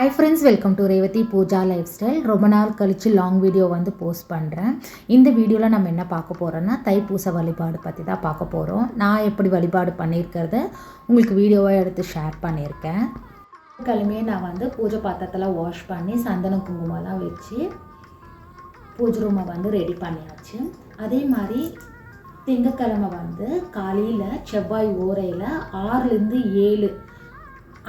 Hi friends welcome to Revathi Pooja life style ரொம்ப நாள் கழித்து லாங் வீடியோ வந்து போஸ்ட் பண்ணுறேன் இந்த வீடியோவில் நம்ம என்ன பார்க்க போகிறோன்னா தைப்பூச வழிபாடு பற்றி தான் பார்க்க போகிறோம் நான் எப்படி வழிபாடு பண்ணியிருக்கிறத உங்களுக்கு வீடியோவாக எடுத்து ஷேர் பண்ணியிருக்கேன் கிழமையே நான் வந்து பூஜை பாத்திரத்தில் வாஷ் பண்ணி சந்தன குங்குமம்லாம் வச்சு பூஜை ரூமை வந்து ரெடி பண்ணியாச்சு. அதே மாதிரி திங்கக்கிழமை வந்து காலையில் செவ்வாய் ஓரையில் ஆறுலேருந்து ஏழு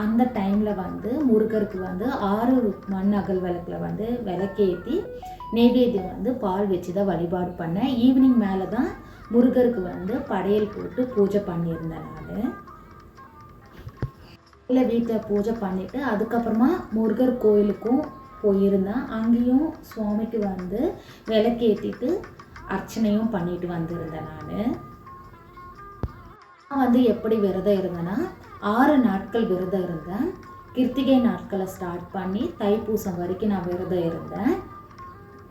அந்த டைமில் வந்து முருகருக்கு வந்து ஆறு மண் அகல் விளக்கில் வந்து விளக்கேற்றி நெய்வேத்தியம் வந்து பால் வச்சு தான் வழிபாடு பண்ணேன் ஈவினிங் மேலே தான் முருகருக்கு வந்து படையல் போட்டு பூஜை பண்ணியிருந்தேன் நான். இல்லை வீட்டில் பூஜை பண்ணிவிட்டு அதுக்கப்புறமா முருகர் கோயிலுக்கும் போயிருந்தேன். அங்கேயும் சுவாமிக்கு வந்து விளக்கேற்றிட்டு அர்ச்சனையும் பண்ணிட்டு வந்திருந்தேன் நான். நான் வந்து எப்படி விரதம் இருந்தேன்னா ஆறு நாட்கள் விரதம் இருந்தேன். கிருத்திகை நாட்களை ஸ்டார்ட் பண்ணி தைப்பூசம் வரைக்கும் நான் விரதம் இருந்தேன்.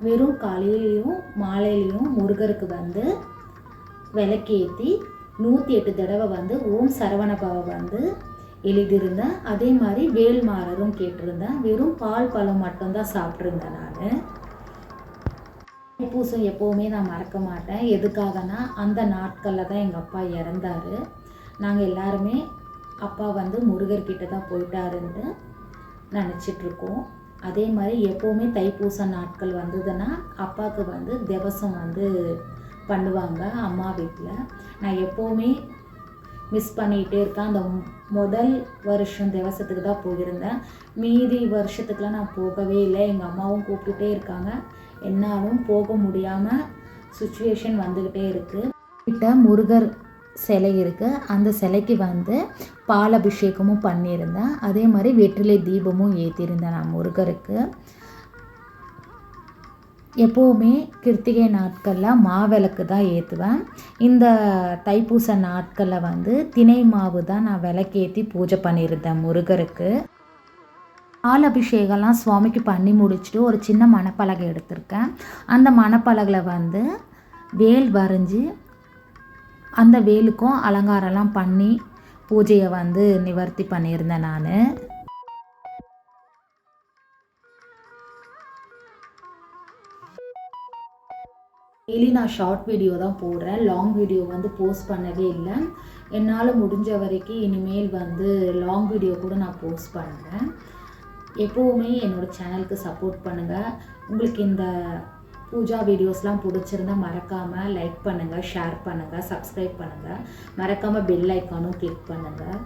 வெறும் காலையிலையும் மாலையிலையும் முருகருக்கு வந்து விளக்கேற்றி நூற்றி எட்டு தடவை வந்து ஓம் சரவணபவ வந்து எழுதியிருந்தேன். அதே மாதிரி வேல்மாரரும் கேட்டிருந்தேன். வெறும் பால் பழம் மட்டும்தான் சாப்பிட்ருந்தேன் நான். தைப்பூசம் எப்போவுமே நான் மறக்க மாட்டேன். எதுக்காகனா அந்த நாட்களில் தான் எங்கள் அப்பா இறந்தார். நாங்கள் எல்லாருமே அப்பா வந்து முருகர்கிட்ட தான் போயிட்டாருன்ட்டு நினச்சிட்ருக்கோம். அதே மாதிரி எப்போவுமே தைப்பூச நாட்கள் வந்ததுன்னா அப்பாவுக்கு வந்து திவசம் வந்து பண்ணுவாங்க அம்மா வீட்டில் நான் எப்போவுமே மிஸ் பண்ணிகிட்டே இருக்கேன் அந்த முதல் வருஷம் திவசத்துக்கு தான் போயிருந்தேன். மீதி வருஷத்துக்குலாம் நான் போகவே இல்லை. எங்கள் அம்மாவும் கூப்பிட்டுட்டே இருக்காங்க. என்னாலும் போக முடியாமல் சுச்சுவேஷன் வந்துக்கிட்டே இருக்குது கிட்ட முருகர் சிலை இருக்குது அந்த சிலைக்கு வந்து பால் அபிஷேகமும் பண்ணியிருந்தேன். அதே மாதிரி வெற்றிலை தீபமும் ஏற்றியிருந்தேன் நான் முருகருக்கு. எப்போவுமே கிருத்திகை நாட்களில் மாவிளக்கு தான் ஏற்றுவேன் இந்த தைப்பூச நாட்களில் வந்து தினை மாவு தான் நான் விளக்கேற்றி பூஜை பண்ணியிருந்தேன் முருகருக்கு. பால் அபிஷேகம்லாம் சுவாமிக்கு பண்ணி முடிச்சுட்டு ஒரு சின்ன மணப்பலகை எடுத்திருக்கேன். அந்த மணப்பலகில் வந்து வேல் வரைஞ்சி அந்த வேலுக்கும் அலங்காரம்லாம் பண்ணி பூஜையை வந்து நிவர்த்தி பண்ணியிருந்தேன் நான். டெய்லி நான் ஷார்ட் வீடியோ தான் போடுறேன். லாங் வீடியோ வந்து போஸ்ட் பண்ணவே இல்லை. என்னால் முடிஞ்ச வரைக்கும் இனிமேல் வந்து லாங் வீடியோ கூட நான் போஸ்ட் பண்ணுறேன். எப்போவுமே என்னோடய சேனலுக்கு சப்போர்ட் பண்ணுங்கள் உங்களுக்கு இந்த பூஜா வீடியோஸ்லாம் பிடிச்சிருந்தா மறக்காமல் லைக் பண்ணுங்கள் ஷேர் பண்ணுங்கள் சப்ஸ்கிரைப் பண்ணுங்கள் மறக்காமல் பெல் ஐக்கானும் கிளிக் பண்ணுங்கள்